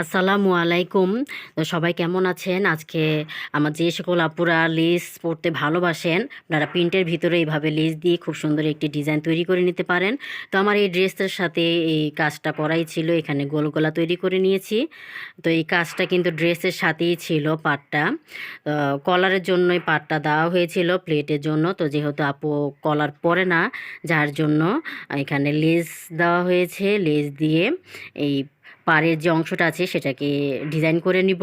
আসসালামু আলাইকুম। সবাই কেমন আছেন? আজকে আমার যে সকল আপুরা লেস পরতে ভালোবাসেন, আপনারা প্রিন্টের ভিতরে এইভাবে লেস দিয়ে খুব সুন্দর একটি ডিজাইন তৈরি করে নিতে পারেন। তো আমার এই ড্রেসটার সাথে এই কাজটা করাই ছিল, এখানে গোল গলা তৈরি করে নিয়েছি। তো এই কাজটা কিন্তু ড্রেসের সাথেই ছিল পাটটা। কলারের জন্যই পাটটা দেওয়া হয়েছিল প্লেটের জন্য। তো যেহেতু আপু কলার পরে না, যার জন্য এখানে লেস দেওয়া হয়েছে। লেস দিয়ে এই পাড়ের যে অংশটা আছে সেটাকে ডিজাইন করে নিব।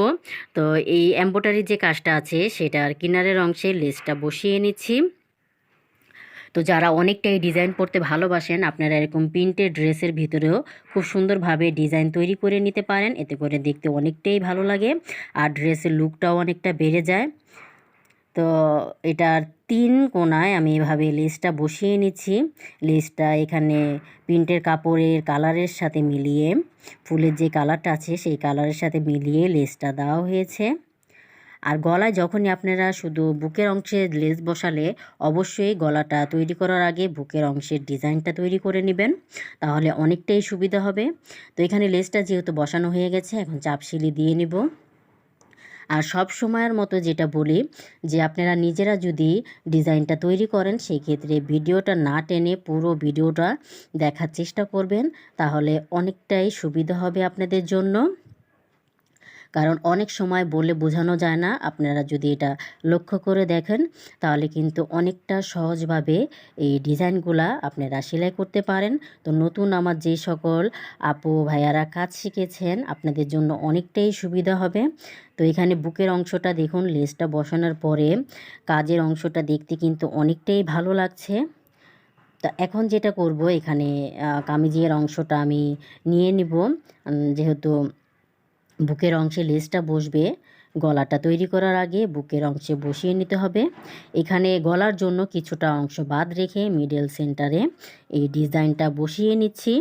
তো এই এম্ব্রয়ডারির যে কাজটা আছে সেটার কিনারের অংশে লেসটা বসিয়ে নিচ্ছি। তো যারা অনেকটাই ডিজাইন করতে ভালোবাসেন, আপনারা এরকম প্রিন্টেড ড্রেসের ভিতরেও খুব সুন্দরভাবে ডিজাইন তৈরি করে নিতে পারেন। এতে করে দেখতে অনেকটাই ভালো লাগে। আর ড্রেসের লুকটাও অনেকটা বেড়ে যায়। তো এটার তিন কোনায় আমি এভাবে লেসটা বসিয়ে নিচ্ছি। লেসটা এখানে প্রিন্টের কাপড়ের কালারের সাথে মিলিয়ে, ফুলের যে কালারটা আছে সেই কালারের সাথে মিলিয়ে লেসটা দেওয়া হয়েছে। আর গলায় যখনই আপনারা শুধু বুকের অংশে লেস বসালে অবশ্যই গলাটা তৈরি করার আগে বুকের অংশের ডিজাইনটা তৈরি করে নেবেন, তাহলে অনেকটাই সুবিধা হবে। তো এখানে লেসটা যেহেতু বসানো হয়ে গেছে, এখন চাপ চাপশিলি দিয়ে নেব। আর সব সময়ের মতো যেটা বলি যে আপনারা নিজেরা যদি ডিজাইনটা তৈরি করেন সেই ক্ষেত্রে ভিডিওটা না টেনে পুরো ভিডিওটা দেখার চেষ্টা করবেন, তাহলে অনেকটাই সুবিধা হবে আপনাদের জন্য। কারণ অনেক সময় বলে বোঝানো যায় না। আপনারা যদি এটা লক্ষ্য করে দেখেন, তাহলে কিন্তু অনেকটা সহজভাবে এই ডিজাইনগুলা আপনারা সেলাই করতে পারেন। তো নতুন আমার যে সকল আপু ভাইয়ারা কাজ শিখেছেন, আপনাদের জন্য অনেকটাই সুবিধা হবে। তো এখানে বুকের অংশটা দেখুন, লেসটা বসানোর পরে কাজের অংশটা দেখতে কিন্তু অনেকটাই ভালো লাগছে। তা এখন যেটা করব, এখানে কামিজের অংশটা আমি নিয়ে নিব। যেহেতু বুকের অংশে লেসটা বসবে। গলাটা তৈরি করার আগে বুকের অংশে বসিয়ে নিতে হবে। এখানে গলার জন্য কিছুটা অংশ বাদ রেখে মিডল সেন্টারে এই ডিজাইনটা বসিয়ে নিচ্ছি।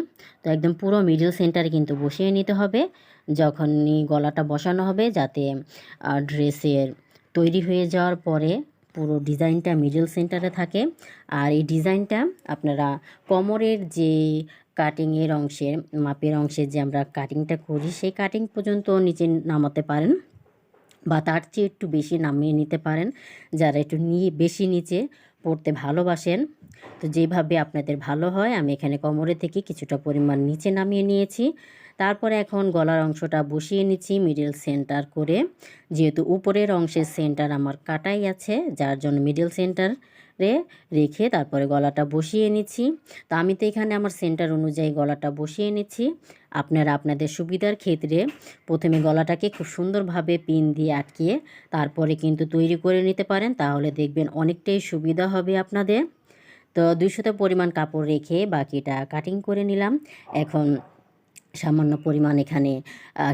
তো একদম পুরো মিডল সেন্টারে কিন্তু বসিয়ে নিতে হবে। যখনই গলাটা বসানো হবে যাতে ড্রেসের তৈরি হয়ে যাওয়ার পরে পুরো ডিজাইনটা মিডল সেন্টারে থাকে। আর এই ডিজাইনটা আপনারা কোমরের যে কাটিংয়ের অংশের, মাপের অংশের যে আমরা কাটিংটা করি সেই কাটিং পর্যন্ত নিচে নামাতে পারেন বা তার চেয়ে একটু বেশি নামিয়ে নিতে পারেন। যারা একটু নিয়ে বেশি নিচে পড়তে ভালোবাসেন, তো যেভাবে আপনাদের ভালো হয়, আমি এখানে কোমরে থেকে কিছুটা পরিমাণ নিচে নামিয়ে নিয়েছি। তারপরে এখন গলার অংশটা বসিয়ে নিচ্ছি মিডিল সেন্টার করে। যেহেতু উপরের অংশের সেন্টার আমার কাটাই আছে, যার জন্য মিডিল সেন্টার রে, রেখে তারপরে গলাটা বসিয়ে নিচ্ছি। তো আমি তো এখানে আমার সেন্টার অনুযায়ী গলাটা বসিয়ে নিচ্ছি। আপনারা আপনাদের সুবিধার ক্ষেত্রে প্রথমে গলাটাকে খুব সুন্দরভাবে পিন দিয়ে আটকিয়ে তারপরে কিন্তু তৈরি করে নিতে পারেন। তাহলে দেখবেন অনেকটাই সুবিধা হবে আপনাদের। তো দুইশত পরিমাণ কাপড় রেখে বাকিটা কাটিং করে নিলাম। এখন সামান্য পরিমাণ এখানে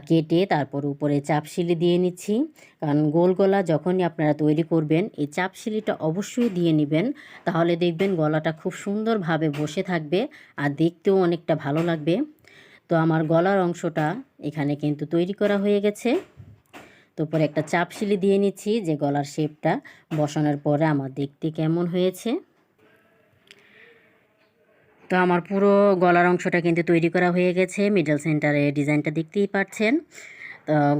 কেটে তারপর উপরে চাপশিলি দিয়ে নিচ্ছি। কারণ গোল গলা যখনই আপনারা তৈরি করবেন, এই চাপশিলিটা অবশ্যই দিয়ে নেবেন। তাহলে দেখবেন গলাটা খুব সুন্দরভাবে বসে থাকবে আর দেখতেও অনেকটা ভালো লাগবে। তো আমার গলার অংশটা এখানে কিন্তু তৈরি করা হয়ে গেছে। তো পরে একটা চাপশিলি দিয়ে নিচ্ছি যে গলার শেপটা বসানোর পরে আমার দেখতে কেমন হয়েছে। তো আমার পুরো গলার অংশটা কিন্তু তৈরি করা হয়ে গেছে। মিডল সেন্টারে ডিজাইনটা দেখতেই পাচ্ছেন।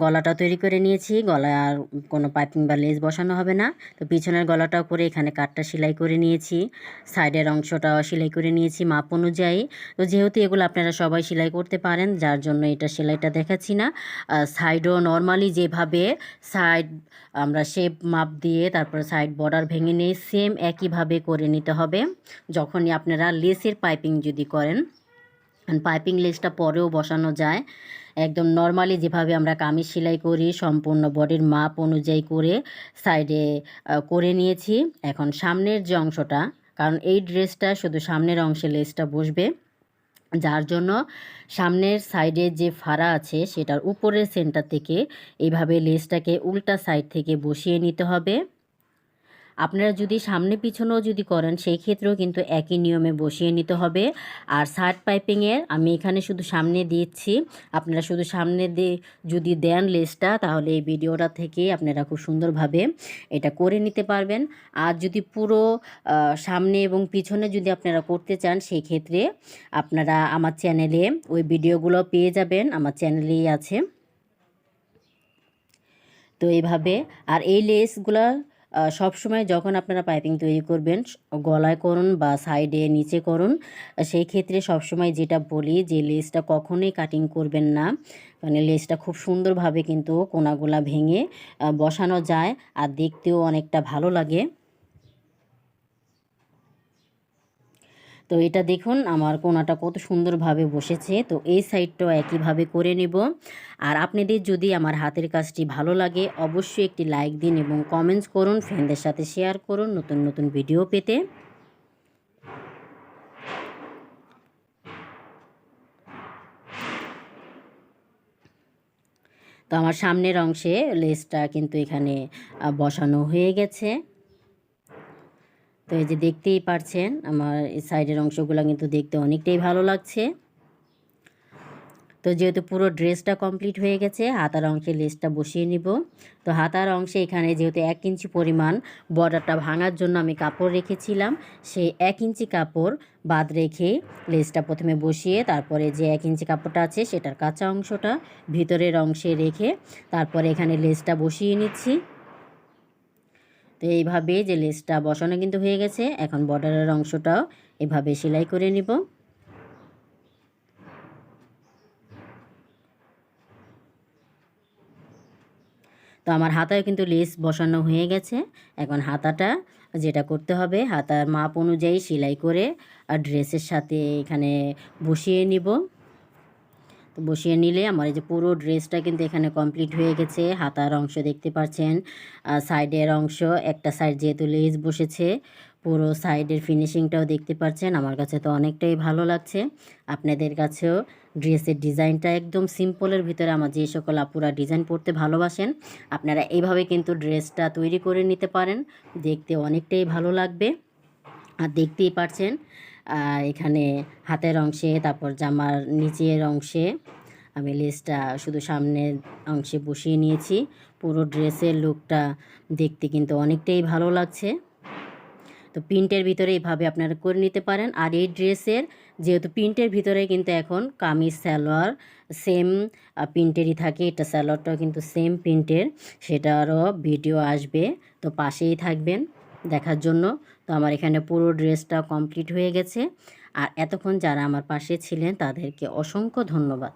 গলাটা তৈরি করে নিয়েছি। গলার কোনো পাইপিং বা লেস বসানো হবে না। তো পিছনের গলাটাও করে এখানে কাঠটা সেলাই করে নিয়েছি। সাইডের অংশটাও সেলাই করে নিয়েছি মাপ অনুযায়ী। তো যেহেতু এগুলো আপনারা সবাই সেলাই করতে পারেন, যার জন্য এটা সেলাইটা দেখাচ্ছি না। সাইডও নর্মালি যেভাবে সাইড আমরা শেপ মাপ দিয়ে তারপরে সাইড বর্ডার ভেঙে নিয়ে সেম একইভাবে করে নিতে হবে। যখনই আপনারা লেসের পাইপিং যদি করেন, পাইপিং লেসটা পরেও বসানো যায়। একদম নর্মালি যেভাবে আমরা কামিজ সেলাই করি, সম্পূর্ণ বডির মাপ অনুযায়ী করে সাইডে করে নিয়েছি। এখন সামনের যে অংশটা, কারণ এই ড্রেসটা শুধু সামনের অংশে লেসটা বসবে। যার জন্য সামনের সাইডে যে ফাড়া আছে, সেটার উপরের সেন্টার থেকে এইভাবে লেসটাকে উল্টা সাইড থেকে বসিয়ে নিতে হবে। আপনারা যদি সামনে পিছনেও যদি করেন, সেই ক্ষেত্রেও কিন্তু একই নিয়মে বসিয়ে নিতে হবে। আর শার্ট পাইপিংয়ের আমি এখানে শুধু সামনে দিচ্ছি। আপনারা শুধু সামনে দিয়ে যদি দেন লেসটা তাহলে এই ভিডিওটা থেকে আপনারা খুব সুন্দরভাবে এটা করে নিতে পারবেন। আর যদি পুরো সামনে এবং পিছনে যদি আপনারা করতে চান, সেই ক্ষেত্রে আপনারা আমার চ্যানেলে ওই ভিডিওগুলো পেয়ে যাবেন। আমার চ্যানেলেই আছে। তো এইভাবে আর এই লেসগুলা সবসময় যখন আপনারা পাইপিং তৈরি করবেন গলায় করুন বা সাইডে নিচে করুন সেই ক্ষেত্রে সবসময় যেটা বলি যে লেসটা কখনোই কাটিং করবেন না। মানে লেসটা খুব সুন্দরভাবে কিন্তু কোনাগুলা ভেঙে বসানো যায় আর দেখতেও অনেকটা ভালো লাগে। তো এটা দেখুন, আমার কোনাটা কত সুন্দরভাবে বসেছে। তো এই সাইডটাও একইভাবে করে নেব। আর আপনাদের যদি আমার হাতের কাজটি ভালো লাগে, অবশ্যই একটি লাইক দিন এবং কমেন্টস করুন, ফ্রেন্ডদের সাথে শেয়ার করুন নতুন নতুন ভিডিও পেতে। তো আমার সামনের অংশে লেসটা কিন্তু এখানে বসানো হয়ে গেছে। তো এই যে দেখতেই পারছেন, আমার এই সাইডের অংশগুলো কিন্তু দেখতে অনেকটাই ভালো লাগছে। তো যেহেতু পুরো ড্রেসটা কমপ্লিট হয়ে গেছে, হাতার অংশে লেসটা বসিয়ে নিব। তো হাতার অংশে এখানে যেহেতু এক ইঞ্চি পরিমাণ বর্ডারটা ভাঙার জন্য আমি কাপড় রেখেছিলাম, সেই এক ইঞ্চি কাপড় বাদ রেখে লেসটা প্রথমে বসিয়ে তারপরে যে এক ইঞ্চি কাপড়টা আছে সেটার কাঁচা অংশটা ভিতরের অংশে রেখে তারপরে এখানে লেসটা বসিয়ে নিচ্ছি। তো এইভাবে যে লেসটা বসানো কিন্তু হয়ে গেছে, এখন বর্ডারের অংশটাও এভাবে সেলাই করে নিব। তো আমার হাতায় কিন্তু লেস বসানো হয়ে গেছে। এখন হাতাটা যেটা করতে হবে, হাতার মাপ অনুযায়ী সেলাই করে আর ড্রেসের সাথে এখানে বসিয়ে নিব। তো বসিয়ে নিলে আমার এই যে পুরো ড্রেসটা কিন্তু এখানে কমপ্লিট হয়ে গেছে। হাতার অংশ দেখতে পাচ্ছেন সাইডের অংশ, একটা সাইড যেহেতু লেস বসেছে, পুরো সাইডের ফিনিশিংটাও দেখতে পাচ্ছেন। আমার কাছে তো অনেকটাই ভালো লাগছে। আপনাদের কাছেও ড্রেসের ডিজাইনটা একদম সিম্পলের ভিতরে আমার যে সকল আপুরা ডিজাইন পড়তে ভালোবাসেন, আপনারা এইভাবে কিন্তু ড্রেসটা তৈরি করে নিতে পারেন। দেখতে অনেকটাই ভালো লাগবে। আর দেখতেই পারছেন এখানে হাতের অংশে, তারপর জামার নিচের অংশে। আমি লেসটা শুধু সামনের অংশে বসিয়ে নিয়েছি। পুরো ড্রেসের লুকটা দেখতে কিন্তু অনেকটাই ভালো লাগছে। তো প্রিন্টের ভিতরে এইভাবে আপনারা করে নিতে পারেন। আর এই ড্রেসের যেহেতু প্রিন্টের ভিতরে কিন্তু এখন কামিজ, সালোয়ার সেম প্রিন্টেরই থাকে। এটা স্যালোয়ারটাও কিন্তু সেম প্রিন্টের। সেটারও ভিডিও আসবে। তো পাশেই থাকবেন। দেখার জন্য। তো আমার এখানে পুরো ড্রেসটা কমপ্লিট হয়ে গেছে। আর এতক্ষণ যারা আমার পাশে ছিলেন তাদেরকে অসংখ্য ধন্যবাদ।